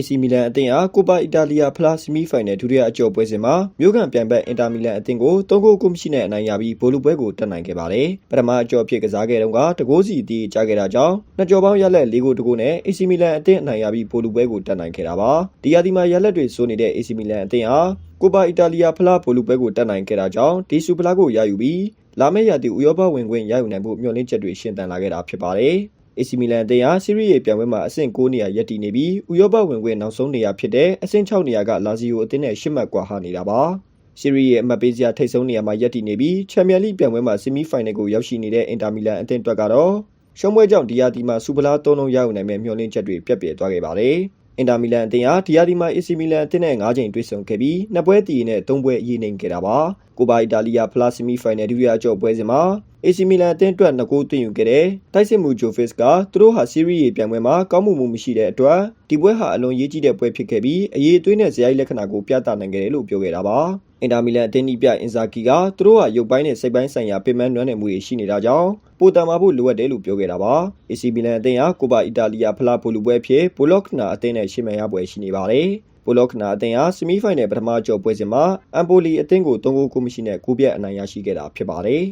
AC မီလန်အသင်းဟာကိုပါအီတာလီယာဖလားဆီမီဖိုင်နယ်ဒုတိယအကျော်ပွဲစဉ်မှာမြို့ကန်ပြိုင်ဘက်အင်တာမီလန်အသင်းကို၃ဂိုးကိုမရှိနဲ့အနိုင်ရပြီးဗိုလ်လုပွဲကိုတက်နိုင်ခဲ့ပါတယ်။ပထမအကျော်ဖြစ်ကစားခဲ့တုန်းကတကိုးစီတီးကြခဲ့တာကြောင့်နှစ်ကျော်ပေါင်းရလက်၄ဂိုးတကိုးနဲ့ AC မီလန်အသင်းအနိုင်ရပြီးဗိုလ်လုပွဲကိုတက်နိုင်ခဲ့တာပါ။ဒီယာဒီမှာရလက်တွေစိုးနေတဲ့ AC မီလန်အသင်းဟာကိုပါအီတာလီယာဖလားဗိုလ်လုပွဲကိုတက်နိုင်ခဲ့တာကြောင့်ဒီဆူဖလားကိုရယူပြီးလာမယ့်ရာသီဥရောပဝင်ခွင့်ရယူနိုင်ဖို့မျှော်လင့်ချက်တွေရှင်းတန်လာခဲ့တာဖြစ်ပါတယ်။ AC မီလန်အသင်းဟာစီးရီးရဲ့ပြိုင်ပွဲမှာအဆင့်9နေရာရပ်တည်နေပြီးဥရောပဝင်ခွင့်နောက်ဆုံးနေရာဖြစ်တဲ့အဆင့်6နေရာကလာဇီယိုအသင်းနဲ့ရှစ်မှတ်ကွာဟနေတာပါ။စီးရီးရဲ့အမှတ်ပေးစရာထိပ်ဆုံးနေရာမှာရပ်တည်နေပြီးချန်ပီယံလိပြိုင်ပွဲမှာဆီမီဖိုင်နယ်ကိုရောက်ရှိနေတဲ့အင်တာမီလန်အသင်းအတွက်ကတော့ရှုံးပွဲကြောင့်ဒီယာတီမှာစူပလာ၃လုံးရယူနိုင်မဲ့မျှော်လင့်ချက်တွေပြတ်ပြဲသွားခဲ့ပါတယ်။အင်တာမီလန်အသင်းဟာဒီယာဒီမှာ AC မီလန်အသင်းနဲ့၅ချိန်တွေ့ဆုံခဲ့ပြီးနှစ်ပွဲတည်နဲ့၃ပွဲအရေးနိုင်ခဲ့တာပါ။ကိုပါအီတာလီယာဖလားဆီမီဖိုင်နယ်ဒုတိယအကျော့ပွဲစဉ်မှာ AC မီလန်အသင်းအတွက်2ဂိုးသွင်းယူခဲ့တဲ့တိုက်စစ်မှုဂျိုဖစ်ကသူတို့ဟာစီးရီးရေပြိုင်ပွဲမှာကောင်းမှုမှုမရှိတဲ့အတွက်ဒီပွဲဟာအလွန်ရေးကြီးတဲ့ပွဲဖြစ်ခဲ့ပြီးအရေးအသွေးနဲ့ဇယိုက်လက္ခဏာကိုပြသနိုင်ခဲ့တယ်လို့ပြောခဲ့တာပါအင်တာမီလန်အသင်းဤပြအင်ဇာကီကသူတို့ဟာရုပ်ပိုင်းနဲ့စိတ်ပိုင်းဆိုင်ရာပြင်ပန်းနွမ်းနယ်မှုတွေရှိနေတာကြောင့်ပိုတန်မာဖို့လိုအပ်တယ်လို့ပြောခဲ့တာပါ AC မီလန်အသင်းဟာကိုပါအီတာလီယာဖလားပိုလူပွဲဖြစ်ဘိုလော့ခနာအသင်းနဲ့ရှင်းမရပွဲရှိနေပါတယ်ဘိုလော့ခနာအသင်းဟာဆီမီဖိုင်နယ်ပထမကြော်ပွဲစဉ်မှာအမ်ပိုလီအသင်းကို3ဂိုးကိုမရှိနဲ့ကိုပြက်အနိုင်ရရှိခဲ့တာဖြစ်ပါတယ်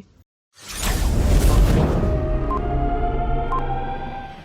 you